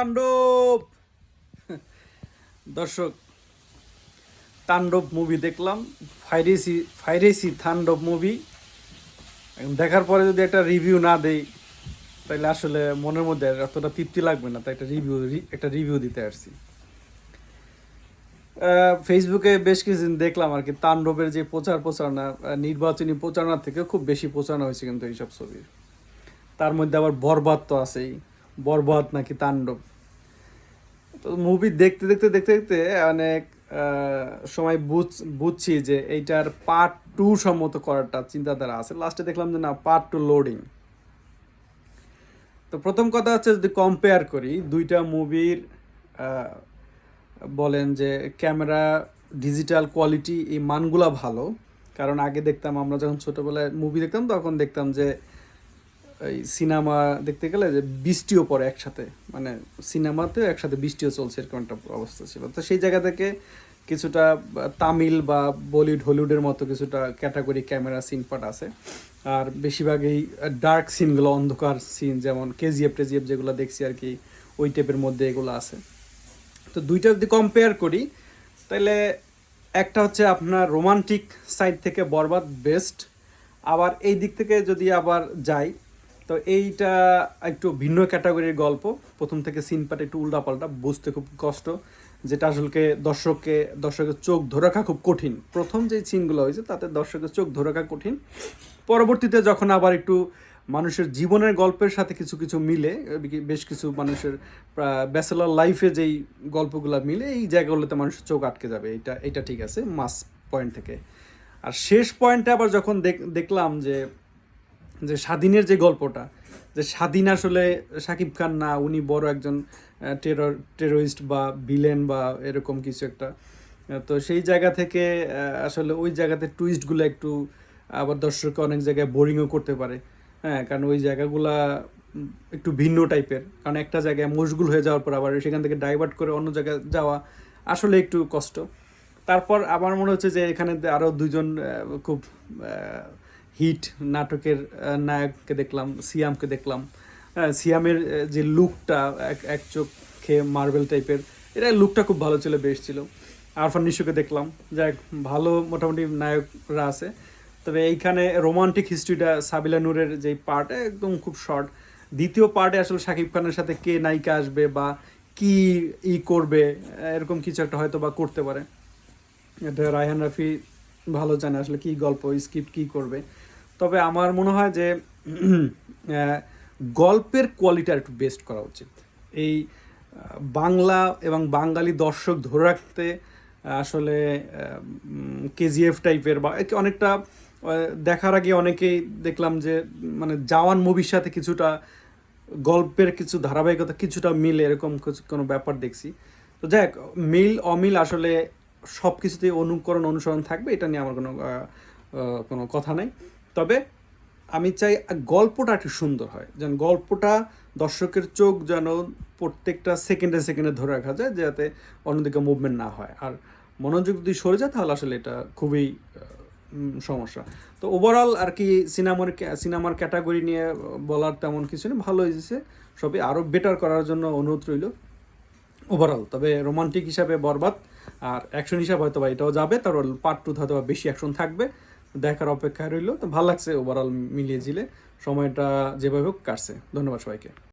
তাণ্ডব। দর্শক, তাণ্ডব মুভি দেখলাম। ফাইরেসি ফাইরেসি তাণ্ডব মুভি দেখার পরে যদি একটা রিভিউ না দেই তাহলে আসলে মনের মধ্যে এতটা তৃপ্তি লাগবে না, তাই একটা রিভিউ একটা রিভিউ দিতে আসছি। ফেসবুকে বেশ কিছুদিন দেখলাম আর কি, তাণ্ডবের যে প্রচার প্রচারণা নির্বাচনী প্রচারণা থেকে খুব বেশি প্রচারণা হয়েছে কিন্তু এইসব ছবির। তার মধ্যে আবার বরবাদ তো আছেই, বরবাদ নাকি তাণ্ডব। তো মুভি দেখতে দেখতে দেখতে দেখতে অনেক সময় বুঝ, বুঝছি যে এইটার পার্ট টু সম্মত করাটা চিন্তাধারা আছে। লাস্টে দেখলাম যে না পার্ট টু লোডিং তো প্রথম কথা হচ্ছে যদি কম্পেয়ার করি, দুইটা মুভির বলেন যে ক্যামেরা ডিজিটাল কোয়ালিটি এই মানগুলা ভালো। কারণ আগে দেখতাম আমরা যখন ছোটোবেলায় মুভি দেখতাম, তখন দেখতাম যে এই সিনেমা দেখতে গেলে যে বৃষ্টিও পড়ে একসাথে। মানে সিনেমাতেও একসাথে বৃষ্টিও চলছে, এরকম একটা অবস্থা ছিল। তো সেই জায়গা থেকে কিছুটা তামিল বা বলিউড, হলিউডের মতো কিছুটা ক্যাটাগরি ক্যামেরা সিন পার্ট আছে। আর বেশিরভাগই ডার্ক সিনগুলো, অন্ধকার সিন যেমন কেজিএফ, টেজিএফ যেগুলো দেখছি আর কি, ওই টাইপের মধ্যে এগুলো আছে। তো দুইটা যদি কম্পেয়ার করি তাহলে একটা হচ্ছে আপনার রোমান্টিক সাইড থেকে বরবাদ বেস্ট আবার এই দিক থেকে যদি আবার যাই তো এইটা একটু ভিন্ন ক্যাটাগরির গল্প। প্রথম থেকে সিন পাট একটু উল্টাপাল্টা, বুঝতে খুব কষ্ট। যেটা আসলে দর্শককে, দর্শকের চোখ ধরে রাখা খুব কঠিন। প্রথম যে সিনগুলো হয়েছে, তাতে দর্শকের চোখ ধরে রাখা কঠিন। পরবর্তীতে যখন আবার একটু মানুষের জীবনের গল্পের সাথে কিছু কিছু মিলে, বেশ কিছু মানুষের ব্যাচেলার লাইফে যেই গল্পগুলো মিলে, এই জায়গাগুলোতে মানুষের চোখ আটকে যাবে। এটা এটা ঠিক আছে, মাস পয়েন্ট থেকে। আর শেষ পয়েন্টে আবার যখন দেখ- দেখলাম যে যে স্বাধীনের যে গল্পটা, যে স্বাধীন আসলে শাকিব খান না, উনি বড় একজন টেরর টেরোরিস্ট বা ভিলেন বা এরকম কিছু একটা। তো সেই জায়গা থেকে আসলে ওই জায়গাতে টুইস্টগুলো একটু আবার দর্শককে অনেক জায়গায় বোরিংও করতে পারে। হ্যাঁ কারণ ওই জায়গাগুলা একটু ভিন্ন টাইপের কারণ একটা জায়গায় মশগুল হয়ে যাওয়ার পর আবার সেখান থেকে ডাইভার্ট করে অন্য জায়গায় যাওয়া আসলে একটু কষ্ট। তারপর আমার মনে হচ্ছে যে এখানে আরও দুজন খুব হিট নাটকের নায়ককে দেখলাম, সিয়ামকে দেখলাম। সিয়ামের যে লুকটা, এক এক চোখ খেয়ে মার্বেল টাইপের এটা লুকটা খুব ভালো ছিল, বেশ ছিল। আরফান নিশুকে দেখলাম। যাক, ভালো মোটামুটি নায়করা আছে। তবে এইখানে রোমান্টিক হিস্ট্রিটা সাবিলা নূরের যে পার্ট একদম খুব শর্ট দ্বিতীয় পার্টে আসলে শাকিব খানের সাথে কে নায়িকা আসবে বা কি ই করবে, এরকম কিছু একটা হয়তো বা করতে পারে। এটা রায়হান রাফি ভালো জানে আসলে কি গল্প স্ক্রিপ্ট কি করবে। তবে আমার মনে হয় যে গল্পের কোয়ালিটি একটু বেস্ট করা উচিত। এই বাংলা এবং বাঙালি দর্শক ধরে রাখতে আসলে কেজিএফ টাইপের বা অনেকটা দেখার আগে অনেকেই দেখলাম যে মানে জাওয়ান মুভির সাথে কিছুটা গল্পের কিছু ধারাবাহিকতা কিছুটা মিল এরকম কিছু- কোনো ব্যাপার দেখছি। তো যাই হোক, মিল অমিল আসলে সব কিছুতেই অনুকরণ, অনুসরণ থাকবে, এটা নিয়ে আমার কোনো কোনো কথা নাই। তবে আমি চাই গল্পটা একটু সুন্দর হয়। যেন গল্পটা দর্শকের চোখ যেন প্রত্যেকটা সেকেন্ডে সেকেন্ডে ধরে রাখা যায়, যাতে অন্যদিকে মুভমেন্ট না হয়। আর মনোযোগ যদি সরে যায়, তাহলে আসলে এটা খুবই সমস্যা। তো ওভারঅল আর কি সিনেমার সিনেমার ক্যাটাগরি নিয়ে বলার তেমন কিছু নেই ভালো হয়েছে। সবই আরও বেটার করার জন্য অনুরোধ রইল। ওভারঅল তবে রোমান্টিক হিসাবে বরবাদ, আর অ্যাকশন হিসাবে হয়তো বা এটাও যাবে তারপর পার্ট টু হয়তো বা বেশি অ্যাকশন থাকবে, দেখার অপেক্ষা রইল। তো ভালো লাগছে ওভারঅল মিলিয়ে জিলে সময়টা যেভাবে হোক কাটছে। ধন্যবাদ সবাইকে।